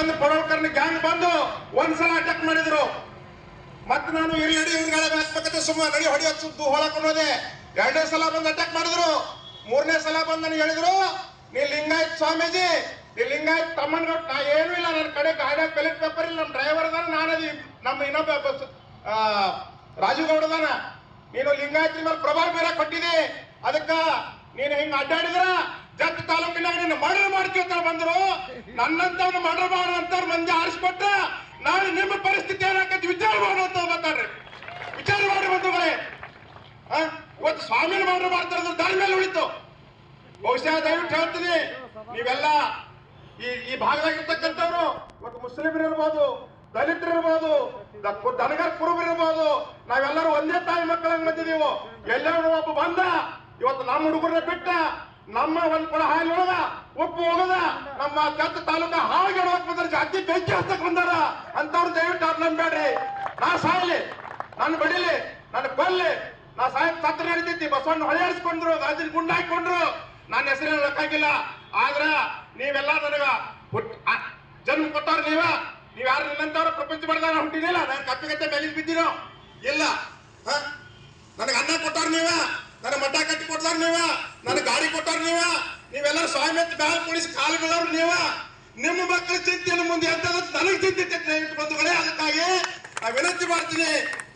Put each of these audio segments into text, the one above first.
Ramachandra ಪಡೋಳ್ಕರ್ನ gang ಬಂದು ಒಂದ್ಸಲ attack ಮಾಡಿದ್ರು. ಮತ್ತೆ ನಾನು ಇಲ್ಲಿ ನಡಿ ಸುಮ್ಮನೆ ನಡಿ ಹೊಡಿ ಸುದ್ದು ಹೊಳಕೊಂಡೋದೆ ಎರಡನೇ ಸಲ ಬಂದು ಅಟ್ಯಾಕ್ ಮಾಡಿದ್ರು. ಮೂರನೇ ಸಲ ಬಂದು ನನಗೆ ಹೇಳಿದ್ರು ನೀ ಲಿಂಗಾಯತ್ ಸ್ವಾಮೀಜಿ ನೀ ಲಿಂಗಾಯತ್ ತಮ್ಮನ್ಗೌಡ್ ನಾ ಏನು ಇಲ್ಲ ನನ್ನ ಕಡೆ ಗಾಡಿಯಾಗ ಪೆಲೆಟ್ ಪೇಪರ್ ಇಲ್ಲ ನಮ್ಮ ಡ್ರೈವರ್ ಅದಾನ ನಾನದಿ ನಮ್ಮ ಇನ್ನೊಬ್ಬ ಆ, ಗೌಡ ನೀನು ಲಿಂಗಾಯತ್ ಮೇಲೆ ಪ್ರಭಾವ ಬೇರೆ ಕೊಟ್ಟಿದಿ. ಅದಕ್ಕ ನೀನು ಹಿಂಗ ಅಡ್ಡಾಡಿದ್ರ? ಜತ್ ತಾಲೂಕಿನಾಗ ನಿನ್ನ ಮರ್ಡರ್ ಮಾಡ್ತೀವಿ ಅಂತ ಬಂದ್ರು. ನನ್ನಂತವ್ನ ಮರ್ಡರ್ ಅಂತ ಮಂದಿ ಆರಿಸ್ಕೊಟ್ಟ ನಾಳೆ ನಿಮ್ಮ ಪರಿಸ್ಥಿತಿ ಏನಾಕತಿ ವಿಚಾರ ಮಾಡುವಂತ ಮಾತಾಡ್ರಿ ವಿಚಾರ ಮಾಡಿ ಬಂಧುಗಳೇ? ಇವತ್ತು ಸ್ವಾಮಿನ ಮರ್ಡರ್ ಮಾಡ್ತಾರ ದಾರಿ ಮೇಲೆ ಉಳಿತು. ಬಹುಶಃ ದಯವಿಟ್ಟು ಹೇಳ್ತೀನಿ, ನೀವೆಲ್ಲ ಈ ಈ ಭಾಗದಾಗಿರ್ತಕ್ಕಂಥವ್ರು, ಇವತ್ತು ಮುಸ್ಲಿಮರು ಇರ್ಬೋದು ದಲಿತರು ಇರ್ಬೋದು ದನಗರ ಕುರುಬರು ಇರ್ಬೋದು, ನಾವೆಲ್ಲರೂ ಒಂದೇ ತಾಯಿ ಮಕ್ಕಳಂಗ್ ಬಂದಿದೀವು ಎಲ್ಲರೂ ಒಬ್ಬ ಬಂದ, ಇವತ್ತು ನಮ್ಮ ಹುಡುಗರನ್ನ ಬಿಟ್ಟ ನಮ್ಮ ಒಂದು ಕೊಡ ಹಾಲು ಒಳಗ ಉಪ್ಪು ಹೋಗದ, ನಮ್ಮ ಕತ್ತ ತಾಲೂಕ ಹಾಗೆ ಬಂದ್ರೆ ಜಾತಿ ಬೆಂಕಿ ಹತ್ತಕ್ ಬಂದಾರ ಅಂತವ್ರು ದಯವಿಟ್ಟು ಅರ್ಲಂ ಬೇಡ್ರಿ. ನಾ ಸಾಯ್ಲಿ ನನ್ನ ಬಡಿಲಿ ನನ್ನ ಕೊಲ್ಲಿ, ನಾ ಸಾಯಕ್ ಸತ್ರ ನಡೀತೈತಿ, ಬಸವಣ್ಣ ಹೊಳೆಯಾಡಿಸ್ಕೊಂಡ್ರು ಗಾಜಿನ ಗುಂಡ ಹಾಕೊಂಡ್ರು ನನ್ನ ಹೆಸರಿನ ಹೇಳಕ್ಕಾಗಿಲ್ಲ ಆದ್ರ ನೀವೆಲ್ಲ ನನಗ ಜನ್ಮ ಕೊಟ್ಟವ್ರ ನೀವ. ನೀವ್ ಯಾರು ನಿನ್ನಂತವ್ರ ಪ್ರಪಂಚ ಮಾಡಿದಾಗ ಹುಟ್ಟಿದಿಲ್ಲ ನಾನು ಕಪ್ಪಿಗತ್ತೆ ಮೇಲೆ ಬಿದ್ದಿರೋ ಇಲ್ಲ? ನನಗೆ ಅನ್ನ ಕೊಟ್ಟವ್ರ ನೀವ. ನನ್ನ ಮಠ ಕಟ್ಟಿ ಕೊಟ್ಟಾರ ನೀವ? ನನ್ನ ಗಾಡಿ ಕೊಟ್ಟಾರ ನೀವ? ನೀವೆಲ್ಲರೂ ಸ್ವಾಮಿ ಅಂತ ಬ್ಯಾಲ್ ಪೊಲೀಸ್ ಕಾಲು ಬೀಳೋರು ನೀವ? ನಿಮ್ಮ ಮಕ್ಕಳ ಚಿಂತೆಯನ್ನು ಮುಂದೆ ಎಂತದ ನನಗೆ ಚಿಂತೆ ಬಂಧುಗಳೇ, ಅದಕ್ಕಾಗಿ ನಾ ವಿನಂತಿ ಮಾಡ್ತೀನಿ.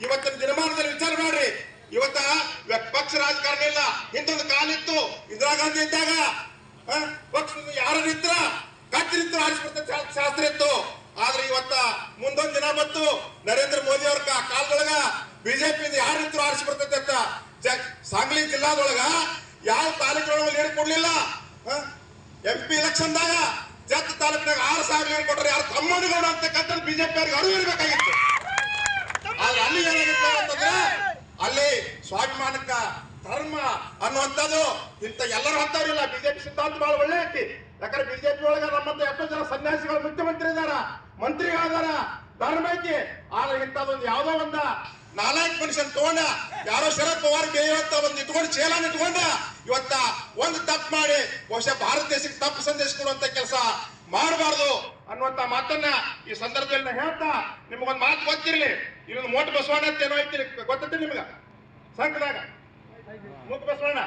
ಇವತ್ತಿನ ದಿನಮಾನದಲ್ಲಿ ವಿಚಾರ ಮಾಡ್ರಿ. ಇವತ್ತ ಪಕ್ಷ ರಾಜಕಾರಣ ಇಲ್ಲ. ಹಿಂದೊಂದು ಕಾಲಿತ್ತು ಇಂದಿರಾ ಗಾಂಧಿ ಇದ್ದಾಗ ಪಕ್ಷ ಯಾರು ನಿಂತ್ರ? ಕತ್ತಿ ನಿಂತ್ರ ಆರಿಸ್ಬಿಡ್ತ ಶಾಸ್ತ್ರ ಇತ್ತು. ಆದ್ರೆ ಇವತ್ತ ಮುಂದೊಂದು ದಿನ ಬಂತು. ನರೇಂದ್ರ ಮೋದಿ ಅವ್ರ ಕಾಲದೊಳಗ ಬಿಜೆಪಿ ಯಾರು ನಿಂತರು ಆರಿಸಿ ಬರ್ತೈತೆ ಅಂತ ಸಾಂಗ್ಲಿ ಜಿಲ್ಲಾದೊಳಗ ಯಾವ ತಾಲೂಕಿನೊಳಗೆ ನೀರು ಕೊಡ್ಲಿಲ್ಲ? ಎಂ ಪಿ ಎಲೆಕ್ಷನ್ದಾಗ ಜತ್ ತಾಲೂಕಿನಾಗ ಆರು ಸಾವಿರ ನೀರು ಕೊಟ್ಟರೆ ಯಾರು ತಮ್ಮನಗೌಡ ಅಂತಕ್ಕಂಥ ಬಿಜೆಪಿ ಅವ್ರಿಗೆ ಅರಿವು ಇರಬೇಕಾಗಿತ್ತು. ಆದ್ರೆ ಅಲ್ಲಿ ಏನಾಗಿತ್ತು ಅಂತಂದ್ರೆ ಅಲ್ಲಿ ಸ್ವಾಭಿಮಾನಕ್ಕ ಧರ್ಮ ಅನ್ನುವಂಥದ್ದು ಇಂಥ ಎಲ್ಲರೂ ಅಂತವ್ರಿಲ್ಲ ಬಿಜೆಪಿ ಸಿದ್ಧಾಂತ ಬಹಳ ಒಳ್ಳೆ ಐತಿ. ಯಾಕಂದ್ರೆ ಬಿಜೆಪಿ ಒಳಗ ನಮ್ಮಂತ ಎಷ್ಟೋ ಜನ ಸನ್ಯಾಸಿಗಳು ಮುಖ್ಯಮಂತ್ರಿ ಇದಾರ ಮಂತ್ರಿಗಳದಾರ ಧರ್ಮ ಆದ್ರೆ ಇಂತ ಒಂದು ಯಾವ್ದೋ ಒಂದ ನಾಲ್ಕು ಮನುಷ್ಯನ್ ತಗೊಂಡ, ಯಾರೋ ಶರದ್ ಪವಾರ್ ಇವತ್ತ ಒಂದು ಇಟ್ಕೊಂಡು ಚೇಲನ್ ಇಟ್ಕೊಂಡ, ಇವತ್ತ ಒಂದು ತಪ್ಪು ಮಾಡಿ, ಬಹುಶಃ ಭಾರತ ದೇಶಕ್ಕೆ ತಪ್ಪು ಸಂದೇಶ ಕೊಡುವಂತ ಕೆಲಸ ಮಾಡಬಾರ್ದು ಅನ್ನುವಂತ ಮಾತನ್ನ ಈ ಸಂದರ್ಭದಲ್ಲಿ ಹೇಳ್ತಾ, ನಿಮಗೊಂದು ಮಾತು ಗೊತ್ತಿರ್ಲಿ. ಇನ್ನೊಂದು ಮೋಟ ಬಸವಣ್ಣ ಅಂತ ಏನೋ ಐತಿ ಗೊತ್ತೈತಿ ನಿಮ್ಗ? ಸಂಕದಾಗ ಮೂಕ ಬಸವಣ್ಣ?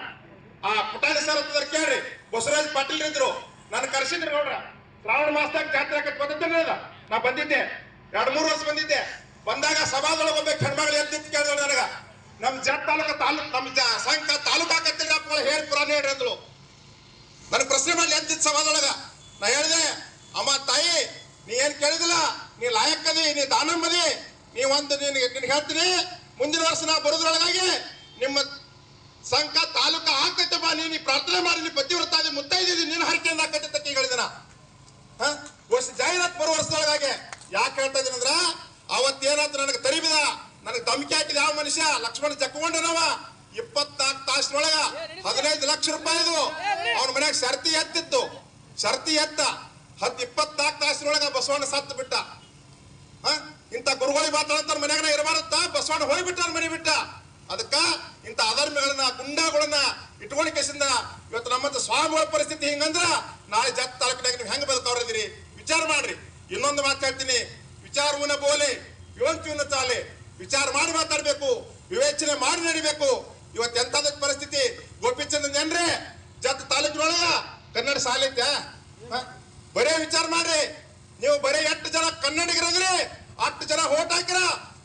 ಆ ಪುಟಾಣಿ ಸರ್ ಅಂತ ಕೇಳ್ರಿ, ಬಸವರಾಜ್ ಪಾಟೀಲ್ ಇದ್ರು ನಾನು ಕರ್ಸಿದ್ರು ನೋಡ್ರ, ಶ್ರಾವಣ ಮಾಸದಾಗ ಜಾತ್ರೆ ಆಕತ್ ಗೊತ್ತೈತೇನೆ ಅದ ನಾ ಬಂದಿದ್ದೆ. ಎರಡ್ ಮೂರು ವರ್ಷ ಬಂದಿದ್ದೆ. ಬಂದಾಗ ಸಭಾದೊಳಗೆ ಒಬ್ಬ ಹೆಣ್ಮಗಳು ಎದ್ದಿತ್ತು ಕೇಳಿದ್ರು ನನಗ. ನಮ್ ಜಟ್ ತಾಲೂಕ ತಾಲೂಕ್ ನಮ್ ಸಂಘ ತಾಲೂಕ್ ಹಾಕತ್ತಿಲ್ಲ ಹೇಳಿ ಪುರಾಣ ಹೇಳ್ರಿ ಅಂದ್ರು ನನ್ ಪ್ರಶ್ನೆ ಮಾಡಿ ಎದ್ದಿತ್ತು ಸಭಾದೊಳಗ? ನಾ ಹೇಳಿದೆ, ಅಮ್ಮ, ತಾಯಿ, ನೀ ಏನ್ ಕೇಳಿದಿಲ್ಲ? ನೀ ಲಾಯಕ್ಕದಿ, ನೀ ದಾನಮ್ಮದಿ, ನೀ ಒಂದು ನಿನಗೆ ನಿನ್ ಹೇಳ್ತೀನಿ, ಮುಂದಿನ ವರ್ಷ ನಾ ಬರೋದ್ರೊಳಗಾಗಿ ನಿಮ್ಮ ಸಂಘ ತಾಲೂಕ ಆಗ್ತೈತಪ್ಪ ನೀನು ಪ್ರಾರ್ಥನೆ ಮಾಡಿ, ನೀ ಪತಿವ್ರತಾದಿ ಮುತ್ತೈದಿ ನಿನ್ನ ಹರಕೆಯಿಂದ ಆಕೈತೆ ಅಂತ ಹ? ವರ್ಷ ಜಾಹೀರಾತ್ ಬರುವ ವರ್ಷದೊಳಗಾಗಿ ಯಾಕೆ ಹೇಳ್ತಾ ಇದೀನಿ ಅಂದ್ರ, ಅವತ್ತೇನಾದ್ರು ನನಗೆ ತರಿಬಿದ, ನನಗೆ ಧಮಕಿ ಹಾಕಿದ ಯಾವ ಮನುಷ್ಯ? ಲಕ್ಷ್ಮಣ ಜಕ್ಕೊಂಡನವ ಇಪ್ಪತ್ನಾಲ್ಕು ತಾಸಿನೊಳಗ ಹದಿನೈದು ಲಕ್ಷ ರೂಪಾಯಿದು ಅವನ ಮನ್ಯಾಗ ಶರ್ತಿ ಎತ್ತಿತ್ತು. ಶರ್ತಿ ಎತ್ತ. ಹತ್ತು ಇಪ್ಪತ್ನಾಲ್ಕು ತಾಸಿನೊಳಗ ಬಸವಣ್ಣ ಸತ್ತು ಬಿಟ್ಟ. ಇಂಥ ಗುರುಗಳಿಗೆ ಮಾತಾಡಂತ ಮನ್ಯಾಗ ಇರಬಾರತ್ತ? ಬಸವಣ್ಣ ಹೋಗ್ಬಿಟ್ಟ ಮನೆ ಬಿಟ್ಟ. ಅದಕ್ಕ ಇಂಥ ಅಧರ್ಮಗಳನ್ನ, ಗುಂಡಾಗಳನ್ನ ಇಟ್ಕೊಂಡು ಕೇಸಿಂದ ಇವತ್ತು ನಮ್ಮಂತ ಸ್ವಾಮಿಗಳ ಪರಿಸ್ಥಿತಿ ಹಿಂಗಂದ್ರ ನಾಳೆ ಜತ್ ತಾಲೂಕಿನಾಗ ನೀವು ಹೆಂಗ್ ಬದುಕವ್ರಿದಿರಿ ವಿಚಾರ ಮಾಡ್ರಿ. ಇನ್ನೊಂದು ಮಾತಾಡ್ತೀನಿ. ವಿಚಾರವನ್ನ ಬೋಲೆ ಯೋಂತಿವನ್ನ ಚಾಲೆ ವಿಚಾರ ಮಾಡಿ ಮಾತಾಡ್ಬೇಕು, ವಿವೇಚನೆ ಮಾಡಿ ನಡಿಬೇಕು. ಇವತ್ತು ಎಂತದ ಪರಿಸ್ಥಿತಿ? ಗೋಪಿಚಂದ್ರ ಜನರೇ ಜತ್ ತಾಲೂಕಿನೊಳಗ ಕನ್ನಡ ಶಾಲೆ ಬರೇ ವಿಚಾರ ಮಾಡ್ರಿ. ನೀವು ಬರೇ ಎಷ್ಟು ಜನ ಕನ್ನಡಿಗರದ್ರಿ ಅಷ್ಟು ಜನ ಓಟ್ ಹಾಕಿರ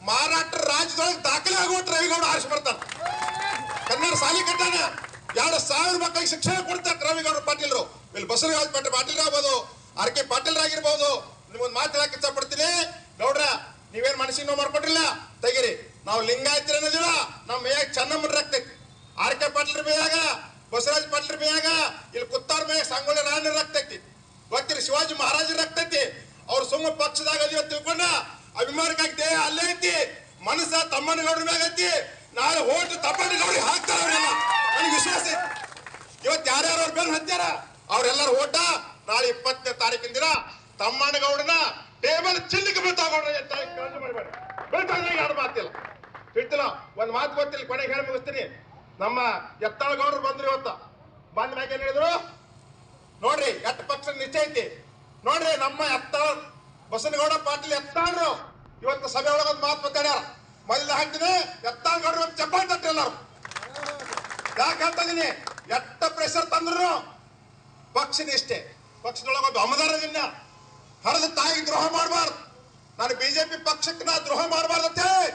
ಮಹಾರಾಷ್ಟ್ರ ರಾಜ್ಯದೊಳಗೆ ದಾಖಲೆ ಆಗೋಟ್ ರವಿಗೌಡ ಆರಿಸಿ ಬರ್ತಾರ ಕನ್ನಡ ಶಾಲೆ ಕಟ್ಟಾನ. ಎರಡು ಸಾವಿರ ಮಕ್ಕಳಿಗೆ ಶಿಕ್ಷಣ ಕೊಡ್ತಾರೆ ರವಿಗೌಡ ಪಾಟೀಲ್ರು. ಇಲ್ಲಿ ಬಸವರಾಜ್ ಪಾಟೀಲ್ ಪಾಟೀಲ್ ಆಗ್ಬೋದು ಆರ್ ಕೆ ಪಾಟೀಲ್ ಆಗಿರ್ಬೋದು ನಿಮ್ಗೊಂದು ಮಾತು ಹೇಳಕ್ ಇಷ್ಟಪಡ್ತೀನಿ. ಗೌಡ್ರ ನೀವೇನ್ ಮನಸ್ಸಿಗೆ ನೋವು ಮಾಡ್ಕೊಟ್ಟಿಲ್ಲ? ತೆಗಿರಿ. ನಾವು ಲಿಂಗಾಯತ್ರಿ ಅನ್ನೋದಿಲ್ಲ ನಮ್ಮ ಮೇಯಾಗ ಚೆನ್ನಮ್ಮನ ರಕ್ತೈತಿ ಆರ್ ಕೆ ಪಾಟೀಲ್ ಮೇಯಾಗ, ಬಸವರಾಜ್ ಪಾಟೀಲ್ ಮೇಯಾಗ, ಇಲ್ಲಿ ಕುತ್ತಾರ್ ಮೇಯಾಗ ಸಂಗೊಳ್ಳಿ ರಾಯಣ್ಣ ರಕ್ತೈತಿ ಗೊತ್ತಿರಿ ಶಿವಾಜಿ ಮಹಾರಾಜರ ರಕ್ತೈತಿ ಅವ್ರು ಸುಮ್ಮ ಪಕ್ಷದಾಗ ಅದೀವಿ ತಿಳ್ಕೊಂಡ ಅಭಿಮಾನಕ್ಕಾಗಿ ದೇಹ ಅಲ್ಲೇ ಐತಿ. ಮನಸ್ಸ ತಮ್ಮನಗೌಡ್ರ ಮ್ಯಾಗ ಐತಿ. ನಾಳೆ ಹೋಟ್ ನೋಡಿ ಹಾಕ್ತಾರ ನನಗೆ ವಿಶ್ವಾಸ ಇವತ್ತು ಯಾರ್ಯಾರು ಅವ್ರ ಬೆನ್ನು ಹತ್ಯಾರ? ಅವ್ರೆಲ್ಲರೂ ಓಟ, ನಾಳೆ ಇಪ್ಪತ್ತನೇ ತಾರೀಕಿನ ದಿನ ತಮ್ಮಣ್ಣಗೌಡನ ಟೇಬಲ್ ಚಿಲ್ಲಿಗೆ ಬೀಳ್ತಾಗೌಡ್ರ ಕಾಳಜಿ ಮಾತಿಲ್ಲ. ಬಿಡ್ತಿಲ್ಲ ಒಂದ್ ಮಾತು ಗೊತ್ತಿಲ್ಲ, ಕೊನೆಗೆ ಹೇಳಿ ಮುಗಿಸ್ತೀನಿ. ನಮ್ಮ ಎತ್ತಾಳಗೌಡರು ಬಂದ್ರು ಇವತ್ತು. ಬಂದ ಮ್ಯಾಗ ಏನ್ ಹೇಳಿದ್ರು? ನೋಡ್ರಿ ಎಷ್ಟು ಪಕ್ಷ ನಿಶ್ಚಯ ಐತಿ. ನೋಡ್ರಿ, ನಮ್ಮ ಎತ್ತ ಬಸನಗೌಡ ಪಾಟೀಲ್ ಎತ್ತಾಳ್ರು. ಇವತ್ತು ಸಭೆ ಒಳಗ ಒಂದು ಮಾತು ಮಾತಾಡ್ಯಾರ. ಮೊದಲ ಹಾಕ್ತೀನಿ ಎತ್ತಾಳ್ಗೌಡ್ರು ಚಪ್ಪಾಳೆ ತಟ್ಟಿ ಎಲ್ಲರೂ. ಯಾಕೆ ಹೇಳ್ತಾ ಇದೀನಿ? ಎಟ್ಟ ಪ್ರೆಷರ್ ತಂದ್ರು ಪಕ್ಷ ನಿಷ್ಠೆ. ಪಕ್ಷದೊಳಗೆ ಒಂದು ಅಮದಾರದಿನ್ನ ಹರಿದ ತಾಯಿ ದ್ರೋಹ ಮಾಡಬಾರ್ದು. ನಾನು ಬಿಜೆಪಿ ಪಕ್ಷಕ್ಕೆ ನಾ ದ್ರೋಹ ಮಾಡಬಾರ್ದು ಅಂತ ಹೇಳಿ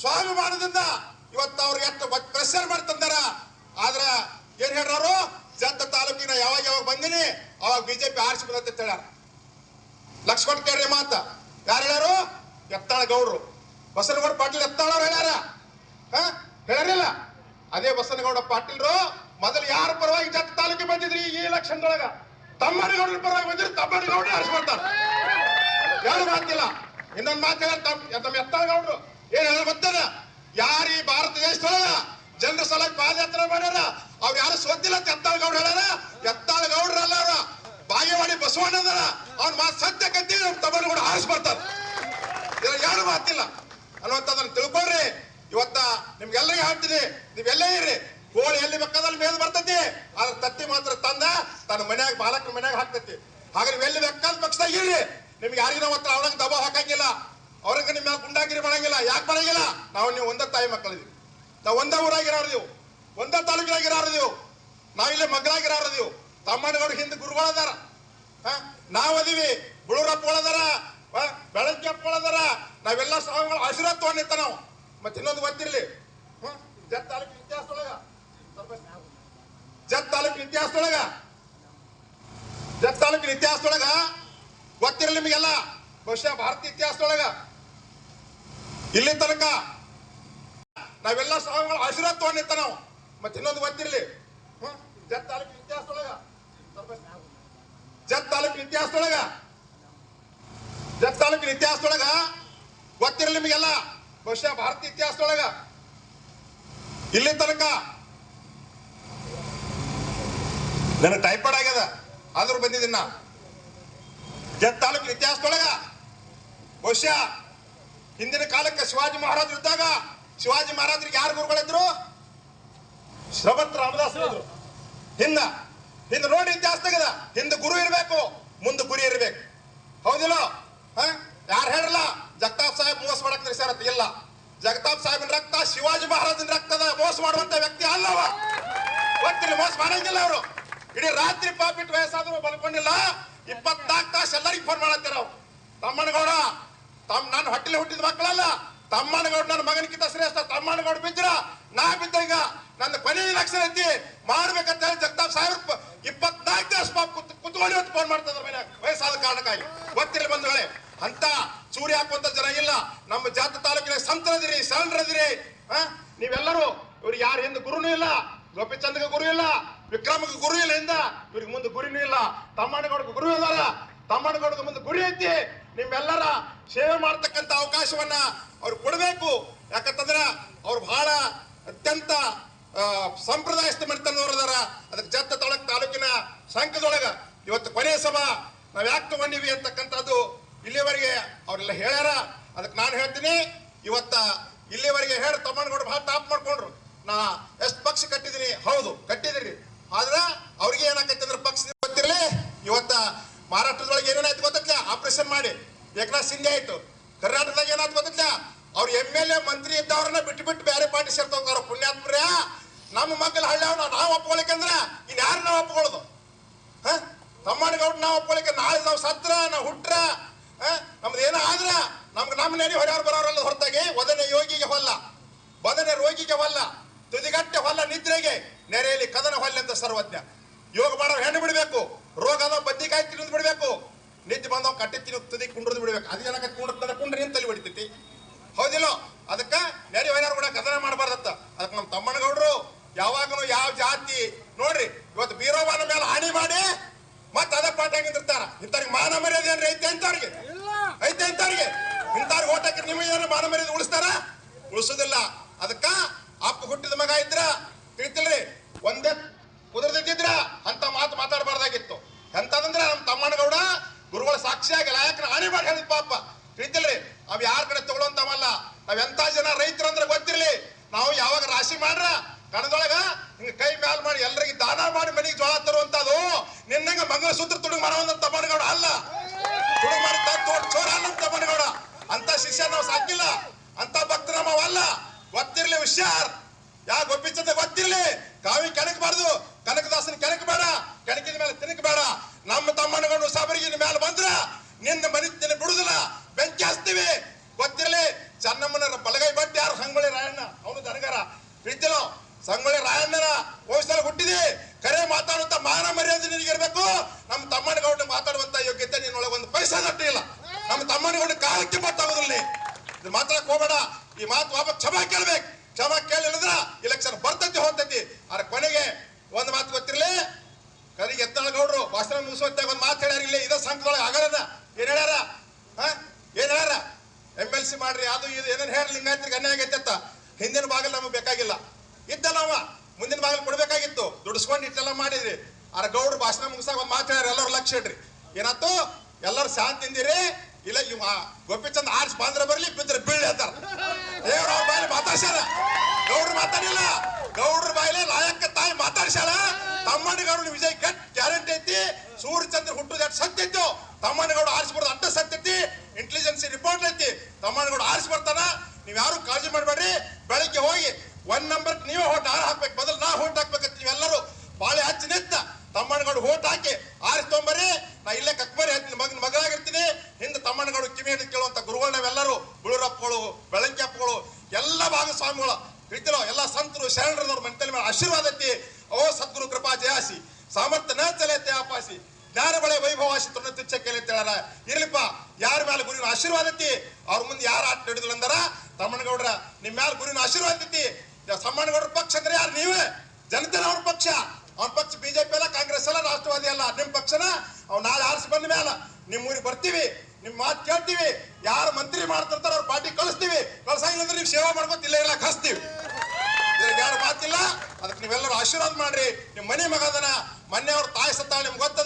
ಸ್ವಾಭಿಮಾನದಿಂದ ಇವತ್ತು ಅವ್ರಿಗೆ ಎಷ್ಟು ಪ್ರೆಷರ್ ಮಾಡಿ ತಂದಾರ. ಆದ್ರ ಏನ್ ಹೇಳ್ರಾರು ಜಂತ ತಾಲೂಕಿನ ಯಾವಾಗ ಯಾವಾಗ ಬಂದಿನಿ, ಅವಾಗ ಬಿಜೆಪಿ ಆರಿಸಿ ಬಂದತ್ತೆ ಅಂತ ಹೇಳ್ಯಾರ. ಲಕ್ಷ್ಮಣ್ ಕೇಳ್ರಿ ಮಾತ. ಯಾರು ಹೇಳ್ಯಾರು? ಎತ್ತಾಳ ಗೌಡ್ರು. ಬಸನಗೌಡ ಪಾಟೀಲ್ ಎತ್ತಾಳ ಅವ್ರು ಹೇಳ್ಯಾರ. ಹ? ಹೇಳ್ಯಾರಿಲ್ಲ? ಅದೇ ಬಸನಗೌಡ ಪಾಟೀಲ್ರು ಮೊದಲು ಯಾರ ಪರವಾಗಿ ಜಂತ ತಾಲೂಕಿಗೆ ಬಂದಿದ್ರಿ ಈ ಎಲೆಕ್ಷನ್ ಒಳಗ ತಮ್ಮನಗೌಡರ ಪರವಾಗಿ ಬಂದಿರಿ ತಮ್ಮನಗೌಡ್ರ ಆರಿಸ್ಕೊಳ್ತಾರ ಯಾರು ಮಾತಿಲ್ಲ. ಇನ್ನೊಂದು ಮಾತು ಹೇಳ ತಮ್ಮ ಎತ್ತ ಗೌಡ್ರು ಏನ್ ಹೇಳ ಗೊತ್ತದ ಯಾರು ಈ ಭಾರತ ದೇಶದೊಳಗ ಜನರ ಸಲಕ್ಕೆ ಪಾದಯಾತ್ರೆ ಮಾಡ್ಯಾರ. ಅವ್ರು ಯಾರು ಸೋತಿಲ್ಲ ಅಂತ ಎತ್ತಾಳ ಗೌಡ ಹೇಳ್ಯಾರ. ಎತ್ತಾಳ ಗೌಡ್ರಲ್ಲ ಅವ್ರ. ಬಾಗೇವಾಡಿ ಅದರ ಅವ್ನ ಮಾತು ಸತ್ಯ ಕತ್ತಿ ನಮ್ಮ ತಮ್ಮನ ಕೂಡ ಆರಿಸಿ ಬರ್ತಾರ. ಇದ್ರ ಯಾರು ಮಾತಿಲ್ಲ. ಅನ್ನುವಂಥದ್ದನ್ನು ತಿಳ್ಕೊಳ್ರಿ. ಇವತ್ತ ನಿಮ್ಗೆಲ್ಲರಿಗೂ ಹೇಳ್ತೀನಿ. ನೀವೆಲ್ಲೇ ಇರ್ರಿ ಕೋಳಿ ಎಲ್ಲಿ ಬೇಕಾದಲ್ಲಿ ಮೇದು ಬರ್ತೈತಿ. ಅದ್ರ ತತ್ತಿ ಮಾತ್ರ ತಂದ, ತನ್ನ ಮನ್ಯಾಗ ಬಾಲಕ ಮನ್ಯಾಗ ಹಾಕ್ತೈತಿ. ಹಾಗೆ ನೀವು ಎಲ್ಲಿ ಬೇಕಾದ ಪಕ್ಷದಾಗ ಇರ್ರಿ ನಿಮ್ಗೆ ಯಾರಿಗೂ ನಾವು ಹತ್ರ ಅವಳಂಗ್ ದಬ ಹಾಕಂಗಿಲ್ಲ. ಅವ್ರಂಗ ನಿಮ್ಮ ಗುಂಡಾಗಿರಿ ಮಾಡಂಗಿಲ್ಲ, ಯಾಕೆ ಮಾಡಂಗಿಲ್ಲ? ನಾವು ನೀವು ಒಂದೇ ತಾಯಿ ಮಕ್ಕಳಿದೀವಿ ನಾವು ಒಂದೇ ಊರಾಗಿರೋರು ನೀವು. ಒಂದೇ ತಾಲೂಕಿನಾಗಿರೋರು ನೀವು. ನಾವಿಲ್ಲೇ ಮಗ್ಳಾಗಿರೋರು ನೀವು. ತಮ್ಮನಗೌಡ ಹಿಂದೆ ಗುರುಗಳದಾರ? ನಾವು ಅದೀವಿ. ಬುಳುರಪ್ಪ ಒಳದಾರ ಬೆಳಗ್ಗೆಪ್ಪ ಒಳದಾರ ನಾವೆಲ್ಲ ಸ್ವಾಮಿಗಳು ಆಶೀರ್ವಾದ ತಗೊಂಡಿತ್ತ ನಾವು. ಮತ್ತೆ ಇನ್ನೊಂದು ಗೊತ್ತಿರ್ಲಿ. ಹ? ಜತ್ ತಾಲೂಕಿನ ಸ್ವಲ್ಪ ಜತ್ ತಾಲೂಕಿನ ಇತಿಹಾಸದೊಳಗ? ಜತ್ ತಾಲೂಕಿನ ಇತಿಹಾಸದೊಳಗ? ಗೊತ್ತಿರಲಿ ನಿಮಗೆಲ್ಲ? ಬಹುಶಃ ಭಾರತ ಇತಿಹಾಸದೊಳಗ. ಇಲ್ಲಿ ತನಕ ನಾವೆಲ್ಲ ಸ್ವಾಮಿಗಳ ಆಶೀರ್ವಾದ ತಗೊಂಡಿತ್ತ ನಾವು. ಮತ್ತೆ ಇನ್ನೊಂದು ಗೊತ್ತಿರಲಿ? ಜತ್ ತಾಲೂಕಿನ ಇತಿಹಾಸದೊಳಗ? ಜತ್ ತಾಲೂಕಿನ ಇತಿಹಾಸದೊಳಗ? ಜತ್ ತಾಲೂಕಿನ ಇತಿಹಾಸದೊಳಗ? ಗೊತ್ತಿರಲಿ ನಿಮಗೆಲ್ಲ? ಬಹುಶಃ ಭಾರತ ಇತಿಹಾಸದೊಳಗ? ಇಲ್ಲಿ ತನಕ ನನಗೆ ಟೈಫಾಯ್ಡ್ ಆಗ್ಯದ. ಆದ್ರೂ ಬಂದಿದ್ದೀನಿ ನಾ. ಜತ್ ತಾಲೂಕಿನ ಇತಿಹಾಸದೊಳಗ ಬಹುಶಃ ಹಿಂದಿನ ಕಾಲಕ್ಕೆ ಶಿವಾಜಿ ಮಹಾರಾಜರು ಇದ್ದಾಗ ಶಿವಾಜಿ ಮಹಾರಾಜರಿಗೆ ಯಾರು ಗುರುಗಳಿದ್ರು? ಶ್ರವತ್ ರಾಮದಾಸ್ ಹಿಂದ ಹಿಂದ ನೋಡಿ ಇತಿಹಾಸದಾಗದ ಹಿಂದ ಗುರು ಇರಬೇಕು ಮುಂದೆ ಗುರಿ ಇರಬೇಕು. ಹೌದಿಲ್ಲ? ಯಾರು ಹೇಳಲ್ಲ ಜಗತಾಪ್ ಸಾಹೇಬ್ ಮೋಸ ಮಾಡಕ್ ನಿಲ್ಸ್ಯಾರತ್ತ ಇಲ್ಲ. ಜಗತಾಪ್ ಸಾಹೇಬಿನ ರಕ್ತ ಶಿವಾಜಿ ಮಹಾರಾಜನ ರಕ್ತದ ಮೋಸ ಮಾಡುವಂತ ವ್ಯಕ್ತಿ ಅಲ್ಲವ. ಗೊತ್ತಿಲ್ಲ ಮೋಸ ಮಾಡಂಗಿಲ್ಲ ಅವರು. ಇಡೀ ರಾತ್ರಿ ಪಾಪಿಟ್ ವಯಸ್ಸಾದ್ರು ಬಲ್ಕೊಂಡಿಲ್ಲ ಇಪ್ಪತ್ನಾಲ್ಕು ತಾಸು ಎಲ್ಲರಿಗೂ ಫೋನ್ ಮಾಡತ್ತೀರ ತಮ್ಮಣ್ಣ ತಮ್ಮನಗೌಡ ತಮ್ಮ ನಾನು ಹೊಟ್ಟೆಲಿ ಹುಟ್ಟಿದ ಮಕ್ಕಳಲ್ಲ. ತಮ್ಮನಗೌಡ ನನ್ನ ಮಗನಕ್ಕಿಂತ ಶ್ರೇಷ್ಠ. ತಮ್ಮನಗೌಡ ಬಿದ್ರ ನಾ ಬಿದ್ದ ಈಗ ನನ್ನ ಕೊನೆ ಲಕ್ಷಣ ಐತಿ ಮಾಡ್ಬೇಕಂತ ಹೇಳಿ ಜಗತಾಪ್ ಸಾಹೇಬ್ ಇಪ್ಪತ್ನಾಲ್ಕು ತಾಸು ಪಾಪ ಕುತ್ ಕುತ್ಕೊಂಡು ಇವತ್ತು ಫೋನ್ ಮಾಡ್ತಾ ಮನ್ಯಾಗ. ವಯಸ್ಸಾದ ಕಾರಣಕ್ಕಾಗಿ. ಗೊತ್ತಿಲ್ಲ ಬಂಧುಗಳೇ, ಅಂತ ಸೂರ್ಯ ಹಾಕುವಂತ ಜನ ಇಲ್ಲ. ನಮ್ಮ ಜಾತ ತಾಲೂಕಿನ ಸಂತರದಿರಿ ಶರಣರದಿರಿ ನೀವೆಲ್ಲರೂ ಇವ್ರು ಯಾರು ಹಿಂದೆ ಗುರುನೂ ಇಲ್ಲ ಗೋಪಿಚಂದ್ಗೆ ಗುರು ಇಲ್ಲ ವಿಕ್ರಮ್ಗೆ ಗುರು ಇಲ್ಲ ಹಿಂದ ಇವ್ರಿಗೆ ಮುಂದೆ ಗುರಿನೂ ಇಲ್ಲ. ತಮ್ಮಣ್ಣಗೌಡಕ್ಕೆ ಗುರು ಇದಾರ ತಮ್ಮಣ್ಣಗೌಡಕ್ಕೆ ಮುಂದೆ ಗುರಿ ಐತಿ. ನಿಮ್ಮೆಲ್ಲರ ಸೇವೆ ಮಾಡ್ತಕ್ಕಂತ ಅವಕಾಶವನ್ನ ಅವ್ರು ಕೊಡಬೇಕು. ಯಾಕಂತಂದ್ರೆ ಅವ್ರು ಬಹಳ ಅತ್ಯಂತ ಸಂಪ್ರದಾಯಸ್ಥ ಮನೆತನದವ್ರು ಅದಕ್ಕೆ ಜತ್ತ ತೊಳಕ್ ತಾಲೂಕಿನ ಸಂಘದೊಳಗ ಇವತ್ತು ಕೊನೆಯ ಸಭಾ ನಾವು ಯಾಕೆ ತಗೊಂಡಿವಿ ಅಂತಕ್ಕಂಥದ್ದು ಇಲ್ಲಿವರೆಗೆ ಅವರೆಲ್ಲ ಹೇಳ್ಯಾರ. ಅದಕ್ಕೆ ನಾನು ಹೇಳ್ತೀನಿ, ಇವತ್ತ ಇಲ್ಲಿವರೆಗೆ ಹೇಳಿ ತಮ್ಮಣ್ಣಗೌಡ ಬಹಳ ತಾಪ್ ಮಾಡ್ಕೊಂಡ್ರು. ನಾ ಎಷ್ಟು ಪಕ್ಷ ಕಟ್ಟಿದೀನಿ? ಹೌದು, ಕಟ್ಟಿದಿರಿ. ಆದ್ರ ಅವ್ರಿಗೆ ಏನಾಗತ್ತೆ ಅಂದ್ರೆ ಪಕ್ಷ ಗೊತ್ತಿರಲಿ. ಇವತ್ತ ಮಹಾರಾಷ್ಟ್ರದೊಳಗೆ ಏನೇನಾಯ್ತು ಗೊತ್ತಿಲ್ಲ ಆಪರೇಷನ್ ಮಾಡಿ. ಏಕನಾಥ್ ಸಿಂಗ್ ಆಯ್ತು. ಕರ್ನಾಟಕದಾಗ ಏನಾಯ್ತು ಗೊತ್ತಿಲ್ಲ ಅವ್ರು ಎಂ ಎಲ್ ಎ ಮಂತ್ರಿ ಇದ್ದವ್ರನ್ನ ಬಿಟ್ಟು ಬಿಟ್ಟು ಬೇರೆ ಪಾರ್ಟಿ ಸೇರ್ತವ್ರ ಪುಣ್ಯಾತ್ಮರ್ಯ ನಮ್ಮ ಮಕ್ಕಳ ಹಳ್ಳಿಯವ್ನ ನಾವು ಒಪ್ಕೊಳಕಂದ್ರ ಇನ್ ಯಾರು ನಾವು ಒಪ್ಕೊಳ್ಳೋದು ಹ? ಗೌಡ್ ನಾವು ಒಪ್ಕೊಳಕ್ಕೆ ನಾಳೆ ನಾವು ಸತ್ರ, ನಾವು ಹುಟ್ರ? ನಮ್ದು ಏನೋ ಆದ್ರ ನಮ್ಗೆ ನಮ್ಮ ನಡಿ ಹೊರ ಬರೋರಲ್ಲ ಹೊರತಾಗಿ ಒದನೆ ಯೋಗಿಗೆ ಹೊಲ್ಲ. ಬದನೆ ರೋಗಿಗೆ ಹೊಲ್ಲ. ತುದಿಗಟ್ಟೆ ಹೊಲ್ಲ ನಿದ್ರೆಗೆ ನೆರೆಯಲ್ಲಿ ಕದನ ಹೊಲ್ಲ ಅಂತ ಸರ್ವಜ್ಞ. ಯೋಗ ಮಾಡೋ ಹೆಣ್ಣು ಬಿಡಬೇಕು ರೋಗ ಅದ ಬದ್ನಿಕಾಯಿ ತಿನ್ನೋದು ಬಿಡಬೇಕು. ನಿದ್ದೆ ಬಂದವ್ ಕಟ್ಟಿ ತಿನ್ನೋದು ತುದಿ ಕುಂಡ್ರದು ಬಿಡ್ಬೇಕು. ಅದು ಏನಕ್ಕೆ ಕುಂಡ್ರ ಕುಂಡ್ರ ನಿಂತಲ್ಲಿ ಹೊಡಿತೈತಿ. ಹೌದಿಲ್ಲ? ಅದಕ್ಕ ನೆರೆ ಹೊಯ್ನಾರು ಕೂಡ ಕದನ ಮಾಡಬಾರ್ದತ್ತ. ಅದಕ್ಕೆ ನಮ್ಮ ತಮ್ಮನಗೌಡರು ಯಾವಾಗಲೂ ಯಾವ ಜಾತಿ ನೋಡ್ರಿ ಇವತ್ತು ಬೀರೋಬಾನ ಮೇಲೆ ಹಾನಿ ಮಾಡಿ ಮತ್ತೆ ಅದ ಪಾಠ ನಿಂತಿರ್ತಾರ ಇಂಥವ್ರಿಗೆ ಮಾನ ಮರ್ಯಾದೆ ಏನ್ರಿ ಐತೆ ಅಂತವ್ರಿಗೆ ಐತೆ ಅಂತವ್ರಿಗೆ ಇಂಥವ್ರಿಗೆ ಓಟಕ್ಕೆ ಏನಾರ ಮಾನ ಮರ್ಯಾದೆ ಉಳಿಸ್ತಾರ? ಉಳಿಸೋದಿಲ್ಲ. ಅದಕ್ಕ ಅಪ್ಪ ಹುಟ್ಟಿದ ಮಗ ಇದ್ರ? ತಿಳಿತಿಲ್ರಿ? ಒಂದೇ ಕುದುರ್ದಿದ್ರ ಅಂತ ಮಾತು ಮಾತಾಡಬಾರ್ದಾಗಿತ್ತು. ಎಂತಂದ್ರೆ ನಮ್ಮ ತಮ್ಮನಗೌಡ ಗುರುಗಳ ಸಾಕ್ಷಿಯಾಗಿ ಲಾಯಕನ ಹಾನಿ ಮಾಡಿ ಹೇಳಿದ ಪಾಪ. ತಿಳಿತಿಲ್ರಿ? ಅವ್ ಯಾರ ಕಡೆ ತಗೊಳ್ಳೋಂತವಲ್ಲ ನಾವ್ ಎಂತ ಜನ ರೈತರಂದ್ರೆ ಗೊತ್ತಿರ್ಲಿ. ನಾವು ಯಾವಾಗ ರಾಶಿ ಮಾಡ್ರ? ಕಣದೊಳಗ ಹಿಂಗ ಕೈ ಮ್ಯಾಲ್ ಮಾಡಿ ಎಲ್ರಿಗೆ ದಾನ ಮಾಡಿ ಮನೆಗೆ ಜೋಳ ತರುವಂತದು ನಿನ್ನಂಗ ಮಂಗಲಸೂತ್ರ ತುಡುಗ್ ಮಾಡುವಂತ ತಮ್ಮನಗೌಡ ಅಲ್ಲ. ತುಡುಗ್ ಮಾಡಿ ತೋಟ ಚೋರ ಅಲ್ಲ ಚೋರ ಅಂತ ಶಿಷ್ಯ ನಾವು ಸಾಕಿಲ್ಲ. ಅಂತ ಭಕ್ತ ನಮ್ಮವಲ್ಲ ಹುಷಾರ್. ಯಾಕೆ ಒಪ್ಪಿಸ್ತದೆ ಗೊತ್ತಿರ್ಲಿ ಕಾವಿ ಕೆಣಕಬಾರ್ದು ಕನಕದಾಸನ ಕೆಣಕ ಬೇಡ ಕೆಣಕಿದ ಮೇಲೆ ತಿನಕ ಬೇಡ ನಮ್ಮ ತಮ್ಮನಗಳು ಸಾಬರಿಗೆ ಮೇಲೆ ಬಂದ್ರ ನಿನ್ನ ಮನಿತಿನ ಬಿಡುದಿಲ್ಲ ಬೆಂಕಿ ಹಚ್ತೀವಿ ಗೊತ್ತಿರ್ಲಿ ಚೆನ್ನಮ್ಮನ ಬಲಗೈ ಬಟ್ಟಿ ಯಾರು ಸಂಗೊಳ್ಳಿ ರಾಯಣ್ಣ ಅವನು ದನಗಾರ ಪ್ರೀತಿಲೋ ಸಂಗೊಳ್ಳಿ ರಾಯಣ್ಣನ ವಂಶದಲ್ಲಿ ಹುಟ್ಟಿದೆ ಕರೆ ಮಾತಾಡುವಂತ ಮಾನ ಮರ್ಯಾದೆ ನಿನಗಿರ್ಬೇಕು ನಮ್ಮ ತಮ್ಮನಗೌಡ ಮಾತಾಡುವಂತ ಯೋಗ್ಯತೆ ನಿನ್ನೊಳಗೆ ಒಂದು ಪೈಸಾ ದಟ್ಟಿ ಇಲ್ಲ ನಮ್ಮ ತಮ್ಮನಗೌಡ ಕಾಲಕ್ಕೆ ಗೊತ್ತಾಗೋದಿಲ್ಲ ನೀ. ಇದು ಮಾತಾಡಕ್ ಹೋಗ್ಬೇಡ ಈ ಮಾತು ವಾಪಸ್ ಕ್ಷಮಾ ಕೇಳ್ಬೇಕು ಕ್ಷಮಾ ಕೇಳಿದ್ರ ಇಲೆಕ್ಷನ್ ಬರ್ತೈತಿ ಹೋಗ್ತೈತಿ ಆದ್ರೆ ಕೊನೆಗೆ ಒಂದು ಮಾತು ಗೊತ್ತಿರ್ಲಿ ಕರಿಗೆ ಎತ್ತಳ ಮುಗಿಸುವಂತ ಒಂದು ಮಾತು ಹೇಳ್ಯಾರ ಇದ ಸಂಘದೊಳಗೆ ಆಗರದ ಏನ್ ಹೇಳ್ಯಾರ? ಏನ್ ಹೇಳ್ಯಾರ? ಎಂ ಎಲ್ ಸಿ ಮಾಡ್ರಿ, ಅದು ಇದು, ಏನೇನು ಹೇಳಿ ಲಿಂಗಾಯತ್ರಿಗೆ ಅನ್ಯಾಯ ಆಗೈತೆ ಅಂತ. ಹಿಂದಿನ ಬಾಗಿಲು ನಮಗೆ ಬೇಕಾಗಿಲ್ಲ. ಇದ್ದಲ್ಲ ಅವ, ಮುಂದಿನ ಬಾಗಿಲು ಕೊಡ್ಬೇಕಾಗಿತ್ತು. ದುಡಿಸ್ಕೊಂಡು ಇಟ್ಟೆಲ್ಲ ಮಾಡಿದ್ರಿ. ಅರ ಗೌಡ್ರು ಭಾಷಣ ಮುಗಿಸಾಗ ಒಂದು ಮಾತು ಹೇಳ್ಯಾರ, ಎಲ್ಲರೂ ಲಕ್ಷ ಇಡ್ರಿ. ಏನಾಯ್ತು? ಎಲ್ಲರೂ ಶಾಂತಿಂದಿರಿ ಇಲ್ಲ, ಇವ ಗೋಪಿಚಂದ್ ಆರ್ಸ್ ಬಂದ್ರೆ ಬರ್ಲಿ, ಬಿದ್ರೆ ಬೀಳಿ ಅಂತಾರ ದೇವ್ರ ಬಾಯಲ್ಲಿ ಮಾತಾಡ್ಸ್ಯಾರ. ಗೌಡ್ರು ಮಾತಾಡಿಲ್ಲ. ಗೌಡ್ರ ಬಾಯಿಲೆ ಲಾಯಕ್ಕ ತಾಯಿ ಮಾತಾಡ್ಸ್ಯಾಳ. ತಮ್ಮಣ್ಣಗೌಡ ವಿಜಯ್ ಗಟ್ ಗ್ಯಾರಂಟಿ ಐತಿ ಸೂರ್ಯಚಂದ್ರ ಹುಟ್ಟುದ ಸತ್ಯ ಐತಿ ತಮ್ಮಣ್ಣಗೌಡ ಆರಿಸ್ಬಾರ್ದು ಅಡ್ಡ ಸತ್ತೈತಿ ಇಂಟೆಲಿಜೆನ್ಸಿ ರಿಪೋರ್ಟ್ ಐತಿ. ತಮ್ಮನಗೌಡ ಆರಿಸಿ ಬರ್ತಾನ, ನೀವು ಯಾರು ಕಾಳಜಿ ಮಾಡಬೇಡ್ರಿ ಬೆಳಿಗ್ಗೆ ಹೋಗಿ ಒಂದ್ ನಂಬರ್ ನೀವೇ ಹೋಟ್ ಆರ್ ಹಾಕ್ಬೇಕು ಬದಲು ನಾ ಹೋಟ್ ಹಾಕ್ಬೇಕಂತ ನೀವೆಲ್ಲರೂ ಬಾಳೆ ಹಚ್ಚಿ ನಿಂತ ತಮ್ಮಣ್ಣಗೌಡ ಹೋಟ್ ಹಾಕಿ ಆರಿಸಿ ತೊಂಬರ್ರಿ ನಾ ಇಲ್ಲೇ ಕಕ್ಬರಿ ಹತ್ತೀನಿ ಮಗನ ಮಗಳಾಗಿರ್ತೀನಿ ಹಿಂದೆ ತಮ್ಮಣ್ಣಗೌಡ ಕಿವಿ ಹಿಡಿದು ಕೇಳುವಂತ ಗುರುಗಳು ನಾವೆಲ್ಲರೂ ಬುಳುರಪ್ಪಗಳು ಬೆಳಂಕ್ಯಪ್ಪಗಳು ಎಲ್ಲ ಭಾಗಸ್ವಾಮಿಗಳು ಪ್ರೀತಿಲೋ ಎಲ್ಲ ಸಂತರು ಶರಣರದವ್ರ ಮನೆತಲೆ ಮೇಲೆ ಆಶೀರ್ವಾದ ಐತಿ ಓ ಸದ್ಗುರು ಕೃಪಾ ಜಯಾಸಿ ಸಾಮರ್ಥ್ಯ ನ ಚಲತೆ ಆಪಾಸಿ ಜ್ಞಾನ ಬಳೆ ವೈಭವಾಸಿ ತುಣ್ಣ ತುಚ್ಚ ಕೇಳಿ ಹೇಳಾರ ಇರ್ಲಿಪ್ಪ ಯಾರ ಮೇಲೆ ಗುರುವಿನ ಆಶೀರ್ವಾದ ಐತಿ ಅವ್ರ ಮುಂದೆ ಯಾರು ಆಟ ಹಿಡಿದ್ರು ಅಂದಾರ ತಮ್ಮನಗೌಡ್ರ ನಿಮ್ ಮ್ಯಾಲ ಗುರಿನ ಆಶೀರ್ವಾದ ಐತಿ ಸಮ್ಮನಗೌಡ್ರ ಪಕ್ಷ ಅಂದ್ರೆ ಯಾರು? ನೀವೇ. ಜನತೆನ ಅವ್ರ ಪಕ್ಷ. ಅವ್ರ ಪಕ್ಷ ಬಿಜೆಪಿ ಅಲ್ಲ, ಕಾಂಗ್ರೆಸ್ ಅಲ್ಲ, ರಾಷ್ಟ್ರವಾದಿ ಅಲ್ಲ. ನಿಮ್ ಪಕ್ಷನ ಅವ್ ನಾಳೆ ಆರಿಸಿ ಬಂದ ಮೇಲೆ ನಿಮ್ ಊರಿಗೆ ಬರ್ತೀವಿ, ನಿಮ್ ಮಾತು ಕೇಳ್ತೀವಿ. ಯಾರು ಮಂತ್ರಿ ಮಾಡ್ತಿರ್ತಾರ ಅವ್ರ ಪಾರ್ಟಿ ಕಳಿಸ್ತೀವಿ. ಕಳ್ಸಂಗಿಲ್ಲ ಅಂದ್ರೆ ನೀವು ಸೇವಾ ಮಾಡ್ಕೊತ ಇಲ್ಲ ಇಲ್ಲ ಕಳಿಸ್ತೀವಿ. ಯಾರು ಮಾತಿಲ್ಲ. ಅದಕ್ಕೆ ನೀವೆಲ್ಲರೂ ಆಶೀರ್ವಾದ ಮಾಡ್ರಿ. ನಿಮ್ ಮನೆ ಮಗದನ ಮೊನ್ನೆ ಅವ್ರ ತಾಯಿ ಸತ್ತಾಳ, ನಿಮ್ಗೆ ಗೊತ್ತ